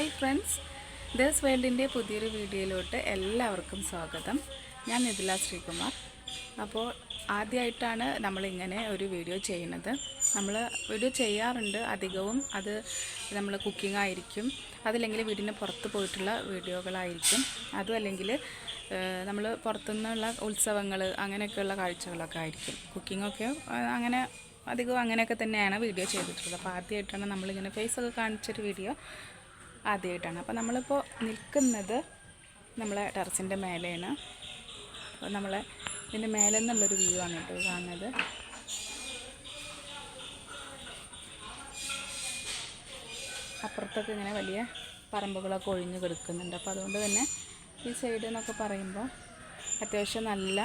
Hi friends. Thus വേൾഡിന്റെ പുതിയൊരു വീഡിയോയിലോട്ട് എല്ലാവർക്കും സ്വാഗതം. ഞാൻ നിതില ശ്രീകുമാർ. അപ്പോൾ ആദ്യമായിട്ടാണ് നമ്മളിങ്ങനെ ഒരു വീഡിയോ ചെയ്യുന്നത്. നമ്മൾ വീഡിയോ ചെയ്യാറുണ്ട് അധികവും. അത് നമ്മൾ കുക്കിംഗ് ആയിരിക്കും. അതല്ലെങ്കിൽ വീടിന് പുറത്ത് പോയിട്ടുള്ള വീഡിയോകളായിരിക്കും. അതും അല്ലെങ്കിൽ നമ്മൾ പുറത്തുനിന്നുള്ള ഉത്സവങ്ങൾ അങ്ങനെയൊക്കെയുള്ള കാഴ്ചകളൊക്കെ ആയിരിക്കും. കുക്കിങ്ങൊക്കെ അങ്ങനെ അധികവും അങ്ങനെയൊക്കെ തന്നെയാണ് വീഡിയോ ചെയ്തിട്ടുള്ളത്. അപ്പോൾ ആദ്യമായിട്ടാണ് നമ്മളിങ്ങനെ ഫേസൊക്കെ കാണിച്ചൊരു വീഡിയോ. ആദ്യമായിട്ടാണ്. അപ്പോൾ നമ്മളിപ്പോൾ നിൽക്കുന്നത് നമ്മളെ ടെറസിന്റെ മേലെയാണ്. അപ്പോൾ നമ്മളെ ഇതിന്റെ മേലെ നിന്നുള്ളൊരു വ്യൂ ആണ് കേട്ടോ കാണുന്നത്. അപ്പുറത്തൊക്കെ ഇങ്ങനെ വലിയ പറമ്പുകളൊക്കെ ഒഴിഞ്ഞു കിടക്കുന്നുണ്ട്. അപ്പോൾ അതുകൊണ്ട് തന്നെ ഈ സൈഡ് എന്നൊക്കെ പറയുമ്പോൾ അത്യാവശ്യം നല്ല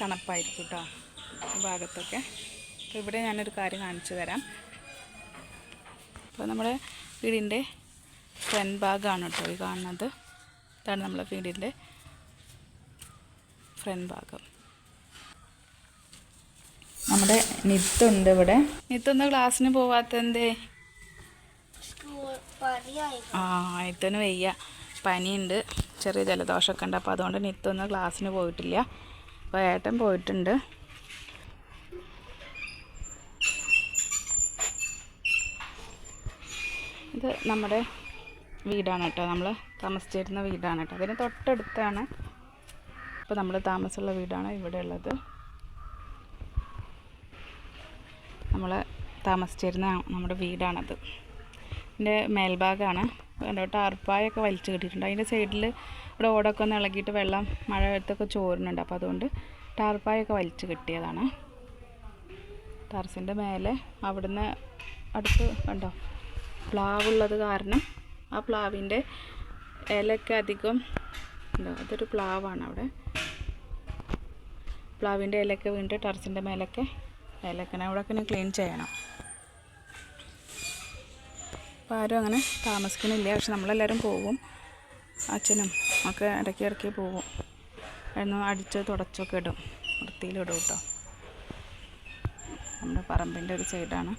തണുപ്പായിരിക്കും കേട്ടോ ഈ ഭാഗത്തൊക്കെ. ഇവിടെ ഞാനൊരു കാര്യം കാണിച്ചു തരാം. അപ്പോൾ നമ്മുടെ വീടിന്റെ ഫ്രണ്ട് ഭാഗമാണ് കേട്ടോ ഈ കാണുന്നത്. ഇതാണ് നമ്മളെ വീടിന്റെ ഫ്രണ്ട് ഭാഗം. നമ്മുടെ നിത്തുണ്ട് ഇവിടെ. നിത്തൊന്ന് ക്ലാസ്സിന് പോവാത്തെന്തേ ആ നിത്തന് വയ്യ. പനിയുണ്ട് ചെറിയ ജലദോഷമൊക്കെ ഉണ്ട്. അപ്പോൾ അതുകൊണ്ട് നിത്തൊന്ന് ക്ലാസ്സിന് പോയിട്ടില്ല. അപ്പോൾ ഏട്ടൻ പോയിട്ടുണ്ട്. ഇത് നമ്മുടെ വീടാണ് കേട്ടോ നമ്മൾ താമസിച്ചിരുന്ന വീടാണ് കേട്ടോ അതിന് തൊട്ടടുത്താണ് ഇപ്പോൾ നമ്മൾ താമസമുള്ള വീടാണ് ഇവിടെ ഉള്ളത് നമ്മൾ താമസിച്ചിരുന്ന നമ്മുടെ വീടാണത്. ഇതിന്റെ മേൽഭാഗമാണ് കണ്ടോ ടാർപ്പായൊക്കെ വലിച്ചു കെട്ടിയിട്ടുണ്ട്. അതിന്റെ സൈഡിൽ ഇവിടെ ഓടൊക്കെ ഒന്ന് ഇളകിയിട്ട് വെള്ളം മഴയത്തൊക്കെ ചോരുന്നുണ്ട്. അപ്പോൾ അതുകൊണ്ട് ടാർപ്പായൊക്കെ വലിച്ചു കെട്ടിയതാണ്. ടർസിന്റെ മേലെ അവിടുന്ന് അടുത്ത് കണ്ടോ? പ്ലാവുള്ളത് കാരണം ആ പ്ലാവിന്റെ ഇലയൊക്കെ അധികം ഉണ്ടോ അതൊരു പ്ലാവാണ് അവിടെ. പ്ലാവിന്റെ ഇലയൊക്കെ വീണിട്ട് ടെറസിന്റെ മേലൊക്കെ ഇലക്കണ അവിടെയൊക്കെ ക്ലീൻ ചെയ്യണം. അപ്പോൾ ആരും അങ്ങനെ താമസിക്കുന്നില്ല പക്ഷെ നമ്മളെല്ലാവരും പോവും. അച്ഛനും ഒക്കെ ഇടയ്ക്ക് ഇറക്കി പോവും. എന്ന് അടിച്ച് തുടച്ചൊക്കെ ഇടും വൃത്തിയിലിടും കേട്ടോ. നമ്മുടെ പറമ്പിന്റെ ഒരു സൈഡാണ്.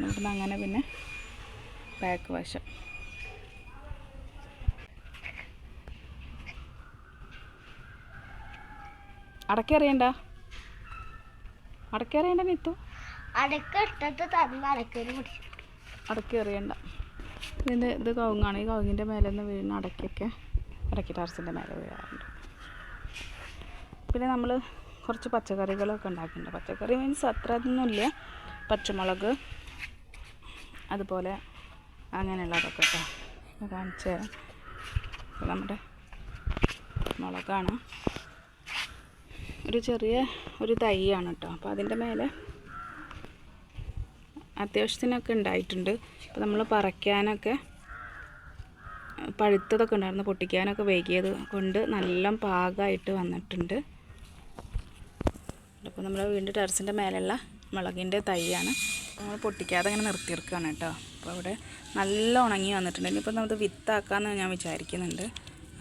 ഇവിടുന്ന് അങ്ങനെ പിന്നെ ബാക്ക് വശം. അടക്കറിയണ്ട. അടക്കറിയണ്ട നിത്തു. അടക്കറിയണ്ട. ഇതിന്റെ ഇത് കവുങ്ങാണ്. ഈ കവുങ്ങിന്റെ മേലെ നിന്ന് വീഴുന്ന അടക്കൊക്കെ അടക്കി ടാർസിന്റെ മേലെ വീഴാറുണ്ട്. പിന്നെ നമ്മൾ കുറച്ച് പച്ചക്കറികളൊക്കെ ഉണ്ടാക്കുന്നുണ്ട് പച്ചക്കറി മീൻസ് അത്ര ഇതൊന്നുമില്ല. പച്ചമുളക് അതുപോലെ അങ്ങനെയുള്ളതൊക്കെ കേട്ടോ. കാണിച്ച് തരാം. നമ്മുടെ മുളകാണ്. ഒരു ചെറിയ ഒരു തൈയാണ് കേട്ടോ. അപ്പോൾ അതിന്റെ മേലെ അത്യാവശ്യത്തിനൊക്കെ ഉണ്ടായിട്ടുണ്ട്. അപ്പോൾ നമ്മൾ പറിക്കാനൊക്കെ പഴുത്തതൊക്കെ ഉണ്ടായിരുന്നു പൊട്ടിക്കാനൊക്കെ വൈകിയത് കൊണ്ട് നല്ല പാകമായിട്ട് വന്നിട്ടുണ്ട്. അപ്പോൾ നമ്മൾ വീണ്ടും ടെറസിന്റെ മേലെയുള്ള മുളകിന്റെ തൈയാണ്. നമ്മൾ പൊട്ടിക്കാതെ അങ്ങനെ നിർത്തിയെടുക്കുകയാണ് കേട്ടോ. അപ്പോൾ ഇവിടെ നല്ല ഉണങ്ങി വന്നിട്ടുണ്ട്. ഇനിയിപ്പോൾ നമുക്ക് വിത്താക്കാമെന്ന് ഞാൻ വിചാരിക്കുന്നുണ്ട്.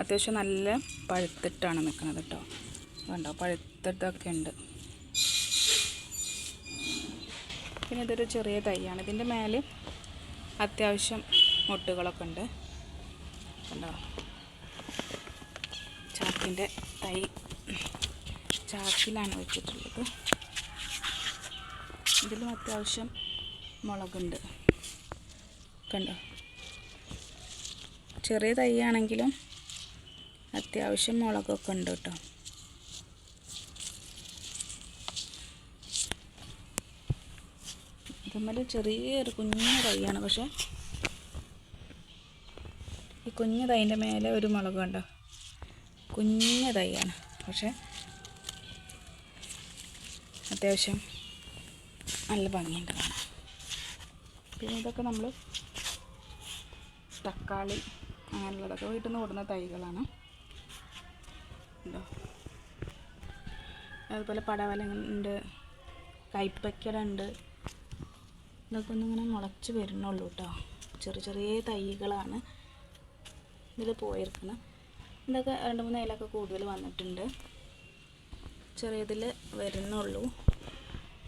അത്യാവശ്യം നല്ല പഴുത്തിട്ടാണ് നിൽക്കുന്നത് കേട്ടോ. കണ്ടോ പഴുത്തിട്ടൊക്കെ ഉണ്ട്. പിന്നെ ഇതൊരു ചെറിയ തൈയാണ്. ഇതിന്റെ മേലെ അത്യാവശ്യം മുട്ടുകളൊക്കെ ഉണ്ട്. കണ്ടോ? ചാക്കിന്റെ തൈ ചാക്കിലാണ് വെച്ചിട്ടുള്ളത്. ഇതിലും അത്യാവശ്യം മുളകുണ്ട്. കണ്ടോ? ചെറിയ തൈയാണെങ്കിലും അത്യാവശ്യം മുളകൊക്കെ ഉണ്ട് കേട്ടോ. ഇതുമ്മൽ ചെറിയൊരു കുഞ്ഞു തൈയാണ്. പക്ഷെ ഈ കുഞ്ഞു തൈന്റെ മേലെ ഒരു മുളക് കണ്ടോ കുഞ്ഞു തൈയാണ്. പക്ഷെ അത്യാവശ്യം നല്ല ഭംഗിയുണ്ട് കാണാൻ. പിന്നെ ഇതൊക്കെ നമ്മൾ തക്കാളി അങ്ങനെയുള്ളതൊക്കെ വീട്ടിൽ നിന്ന് ഓടുന്ന തൈകളാണ്. അതുപോലെ പടവലുണ്ട് കൈപ്പക്കട ഉണ്ട് ഇതൊക്കെ ഒന്നിങ്ങനെ മുളച്ച് വരുന്നുള്ളൂ കേട്ടോ ചെറിയ ചെറിയ തൈകളാണ് ഇതിൽ പോയിരിക്കണം. ഇതൊക്കെ രണ്ട് മൂന്ന് ഇലൊക്കെ കൂടുതൽ വന്നിട്ടുണ്ട്. ചെറിയതിൽ വരുന്നുള്ളൂ.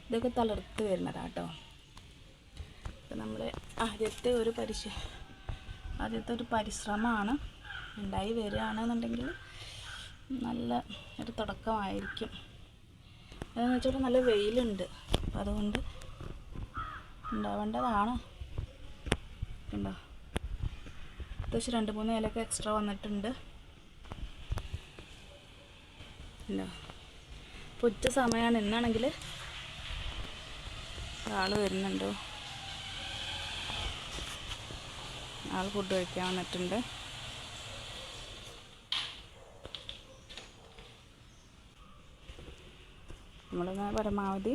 ഇതൊക്കെ തളർത്ത് വരുന്നതാണ് നമ്മൾ ആദ്യത്തെ ഒരു പരിശ ആദ്യത്തെ ഒരു പരിശ്രമമാണ് ഉണ്ടായി വരികയാണെന്നുണ്ടെങ്കിൽ നല്ല ഒരു തുടക്കമായിരിക്കും. അതെന്ന് വെച്ചാൽ നല്ല വെയിലുണ്ട്. അപ്പം അതുകൊണ്ട് ഉണ്ടാവേണ്ടതാണ്. ഉണ്ടോ അത്യാവശ്യം രണ്ട് മൂന്ന് ഇലയൊക്കെ എക്സ്ട്രാ വന്നിട്ടുണ്ട്. ഉണ്ടോ ഇപ്പോൾ ഉച്ച സമയമാണ്. ഇന്നാണെങ്കിൽ ആൾ വരുന്നുണ്ടോ? ആൾ ഫുഡ് കഴിക്കാൻ വന്നിട്ടുണ്ട്. നമ്മളിങ്ങനെ പരമാവധി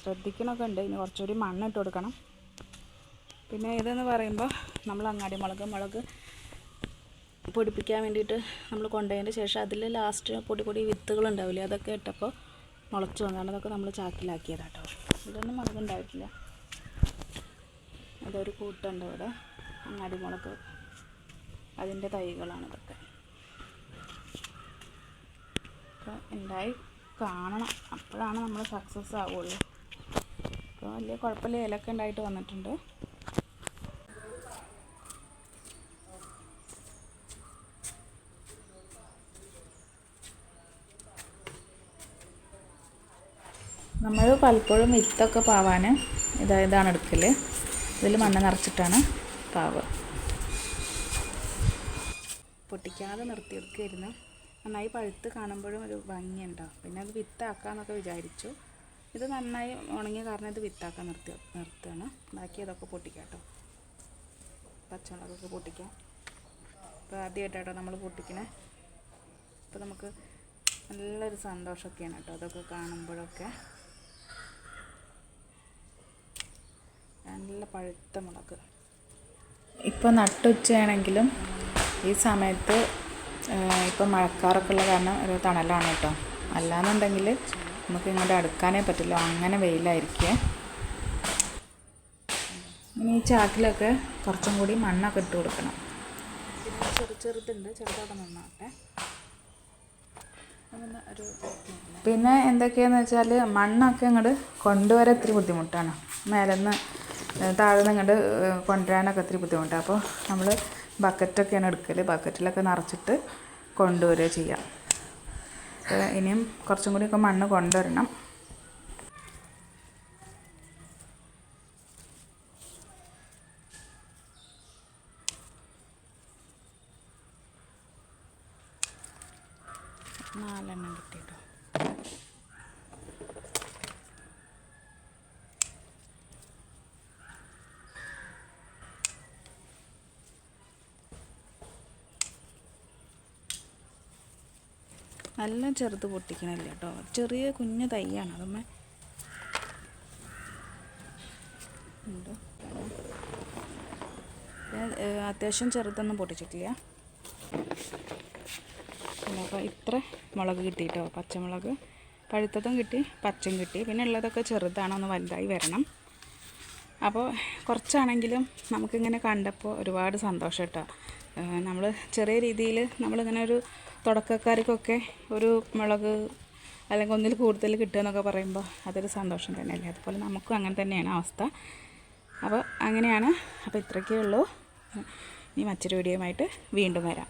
ശ്രദ്ധിക്കണമൊക്കെ ഉണ്ട്. ഇനി കുറച്ചുകൂടി മണ്ണിട്ട് കൊടുക്കണം. പിന്നെ ഇതെന്ന് പറയുമ്പോൾ നമ്മൾ അങ്ങാടി മുളക് മുളക് പൊടിപ്പിക്കാൻ വേണ്ടിയിട്ട് നമ്മൾ കൊണ്ടുപോയതിന് ശേഷം അതിൽ ലാസ്റ്റ് പൊടി പൊടി വിത്തുകൾ ഉണ്ടാവില്ലേ അതൊക്കെ ഇട്ടപ്പോൾ മുളച്ചു വന്നാണ് അതൊക്കെ നമ്മൾ ചാക്കിലാക്കിയതാട്ടോ. ഇതൊന്നും മുളക് ഉണ്ടായിട്ടില്ല. അതൊരു കൂട്ടുണ്ട് ഇവിടെ. അങ്ങാടി അതിന്റെ തൈകളാണ് ഇതൊക്കെ. അപ്പോൾ ഉണ്ടായി കാണണം. അപ്പോഴാണ് നമ്മൾ സക്സസ് ആവുള്ളൂ. അപ്പോൾ വലിയ കുഴപ്പമില്ല. ഇലക്കെ ഉണ്ടായിട്ട് വന്നിട്ടുണ്ട്. നമ്മൾ പലപ്പോഴും വിത്തൊക്കെ പാവാൻ ഇതാ ഇതാണ് എടുക്കൽ ഇതിൽ മണ്ണ് നിറച്ചിട്ടാണ് പാവ്. പൊട്ടിക്കാതെ നിർത്തിയെടുക്കുകയായിരുന്നു നന്നായി പഴുത്ത് കാണുമ്പോഴും ഒരു ഭംഗിയുണ്ടാവും പിന്നെ അത് വിത്താക്കാന്നൊക്കെ വിചാരിച്ചു. ഇത് നന്നായി ഉണങ്ങിയ കാരണം ഇത് വിത്താക്കാൻ നിർത്തി നിർത്തുകയാണ് ബാക്കി അതൊക്കെ പൊട്ടിക്കാം കേട്ടോ പച്ചമുളകൊക്കെ പൊട്ടിക്കാം. ഇപ്പോൾ ആദ്യമായിട്ടാട്ടോ നമ്മൾ പൊട്ടിക്കണേ. അപ്പോൾ നമുക്ക് നല്ലൊരു സന്തോഷമൊക്കെയാണ് കേട്ടോ അതൊക്കെ കാണുമ്പോഴൊക്കെ. നല്ല പഴുത്ത മുളക്. ഇപ്പോൾ നട്ടുച്ചയാണെങ്കിലും ഈ സമയത്ത് ഇപ്പോൾ മഴക്കാറൊക്കെ ഉള്ള കാരണം ഒരു തണലാണ് കേട്ടോ. അല്ലാന്നുണ്ടെങ്കിൽ നമുക്ക് ഇങ്ങോട്ട് അടുക്കാനേ പറ്റില്ല. അങ്ങനെ വെയിലായിരിക്കേ. ഇനി ഈ ചാക്കിലൊക്കെ കുറച്ചും കൂടി മണ്ണൊക്കെ ഇട്ട് കൊടുക്കണം. പിന്നെ ചെറു ചെറുതുണ്ട്. ചെറുതോടെ നന്നാട്ടെ. പിന്നെ എന്തൊക്കെയാന്ന് വെച്ചാൽ മണ്ണൊക്കെ ഇങ്ങോട്ട് കൊണ്ടുവരാൻ ഇത്തിരി ബുദ്ധിമുട്ടാണ്. മേലെന്ന് താഴെ നിന്ന് കൊണ്ടുവരാനൊക്കെ ഇത്തിരി ബുദ്ധിമുട്ടാണ് അപ്പോൾ നമ്മൾ ബക്കറ്റൊക്കെയാണ് എടുക്കൽ ബക്കറ്റിലൊക്കെ നിറച്ചിട്ട് കൊണ്ടുവരിക ചെയ്യാം. ഇനിയും കുറച്ചും കൂടിയൊക്കെ മണ്ണ് കൊണ്ടുവരണം. നാലെണ്ണം കിട്ടിയിട്ടോ നല്ല ചെറുത് പൊട്ടിക്കണില്ല കേട്ടോ? ചെറിയ കുഞ്ഞു തൈയാണ്. അതമ്മ അത്യാവശ്യം ചെറുതൊന്നും പൊട്ടിച്ചിട്ടില്ല. അപ്പോൾ ഇത്ര മുളക് കിട്ടി കേട്ടോ പച്ചമുളക്. പഴുത്തതും കിട്ടി പച്ചയും കിട്ടി. പിന്നെ ഉള്ളതൊക്കെ ചെറുതാണ് ഒന്ന് വലുതായി വരണം. അപ്പോൾ കുറച്ചാണെങ്കിലും നമുക്കിങ്ങനെ കണ്ടപ്പോൾ ഒരുപാട് സന്തോഷം കേട്ടോ. നമ്മൾ ചെറിയ രീതിയിൽ നമ്മളിങ്ങനെ ഒരു തുടക്കക്കാർക്കൊക്കെ ഒരു മുളക് അല്ലെങ്കിൽ ഒന്നിൽ കൂടുതൽ കിട്ടുക എന്നൊക്കെ പറയുമ്പോൾ അതൊരു സന്തോഷം തന്നെയല്ലേ? അതുപോലെ നമുക്കും അങ്ങനെ തന്നെയാണ് അവസ്ഥ. അപ്പോൾ അങ്ങനെയാണ്. അപ്പോൾ ഇത്രയൊക്കെ ഉള്ളൂ. ഇനി മറ്റൊരു വീഡിയോയുമായിട്ട് വീണ്ടും വരാം.